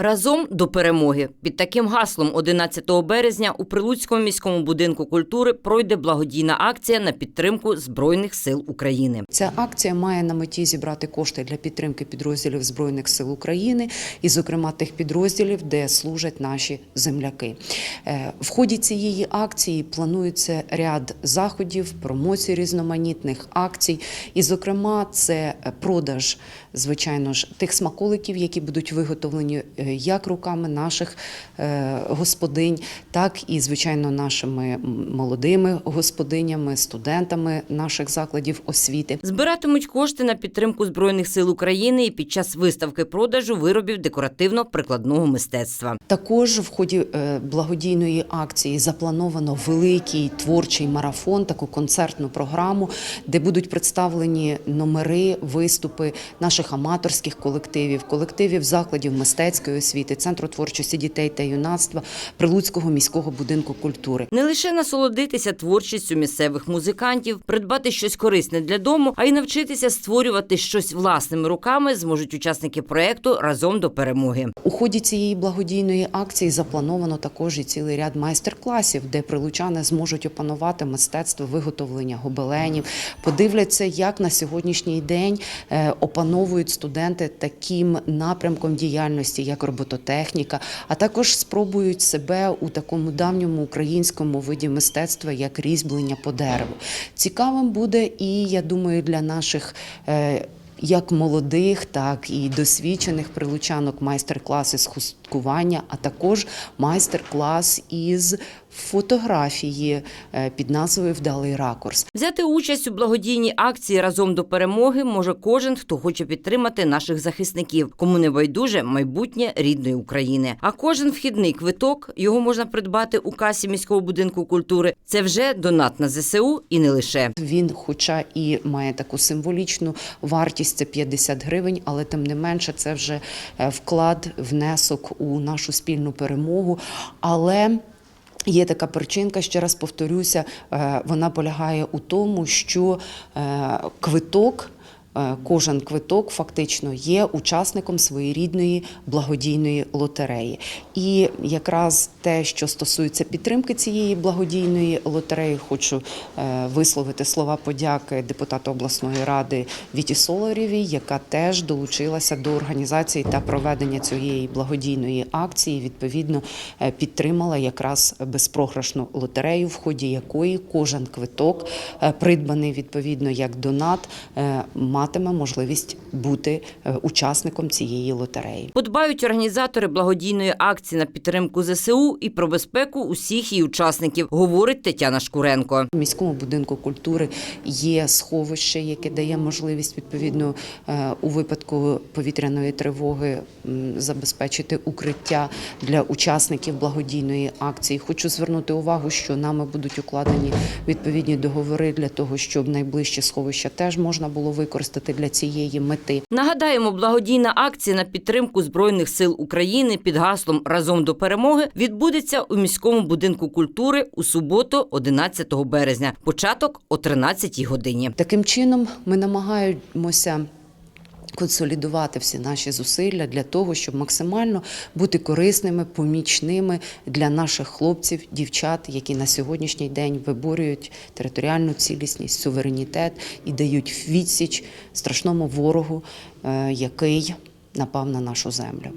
Разом до перемоги під таким гаслом 11 березня у Прилуцькому міському будинку культури пройде благодійна акція на підтримку збройних сил України. Ця акція має на меті зібрати кошти для підтримки підрозділів Збройних сил України і, зокрема, тих підрозділів, де служать наші земляки. Е, В ході цієї акції планується ряд заходів, промоцій різноманітних акцій. І, зокрема, це продаж, звичайно ж, тих смаколиків, які будуть виготовлені е, як руками наших е, господинь, так і, звичайно, нашими молодими господинями, студентами наших закладів освіти. Збиратимуть кошти на підтримку збройних сил України і під час виставки продажу виробів декоративно-прикладного мистецтва. Також в ході е, благодійної акції заплановано великий творчий марафон, таку концертну програму, де будуть представлені номери, виступи наших аматорських колективів, колективів закладів мистецької освіти, центру творчості дітей та юнацтва, Прилуцького міського будинку культури. Не лише насолодитися творчістю місцевих музикантів, придбати щось корисне для дому, а й навчитися створювати щось власними руками зможуть учасники проекту разом до перемоги. У ході цієї благодійної акції заплановано також і цілий ряд майстер-класів, де прилучани зможуть опанувати мистецтво виготовлення гобеленів, подивляться, як на сьогоднішній день е, опановують студенти таким напрямком діяльності, як робототехніка, а також спробують себе у такому давньому українському виді мистецтва, як різьблення по дереву. Цікавим буде і я думаю, для наших. е, як молодих, так і досвідчених прилучанок майстер-класи з хусткування, а також майстер-клас із фотографії е, під назвою Вдалий ракурс. Взяти участь у благодійній акції разом до перемоги може кожен, хто хоче підтримати наших захисників, кому не байдуже майбутнє рідної України. А кожен вхідний квиток його можна придбати у касі міського будинку культури. Це вже донат на ЗСУ і не лише. Він, хоча і має таку символічну вартість, це 50 гривень, але тим не менше це вже е, вклад, внесок у нашу спільну перемогу. Але Є така причинка, ще раз повторюся, е, вона полягає у тому, що е, квиток. Е, Кожен квиток фактично є учасником своєрідної благодійної лотереї. І якраз те, що стосується підтримки цієї благодійної лотереї, хочу е, висловити слова подяки депутату обласної ради Віті Соларєвій, яка теж долучилася до організації та проведення цієї благодійної акції. Відповідно, е, підтримала якраз безпрограшну лотерею, в ході якої кожен квиток, придбаний відповідно як донат, е, матиме можливість бути е, учасником цієї лотереї. Подбають організатори благодійної акції на підтримку ЗСУ і про безпеку усіх її учасників, говорить Тетяна Шкуренко. У міському будинку культури є сховище, яке дає можливість відповідно е, у випадку повітряної тривоги забезпечити укриття для учасників благодійної акції. Хочу звернути увагу, що нами будуть укладені відповідні договори для того, щоб найближче сховище теж можна було використати для цієї мети. Нагадаємо, благодійна акція на підтримку збройних сил України під гаслом Разом до перемоги відбудеться у міському будинку культури у суботу, 11 березня. Початок о 13 годині. Таким чином ми намагаємося. Консолідувати всі наші зусилля для того, щоб максимально бути корисними, помічними для наших хлопців, дівчат, які на сьогоднішній день виборюють територіальну цілісність, суверенітет і дають відсіч страшному ворогу, е, який напав на нашу землю.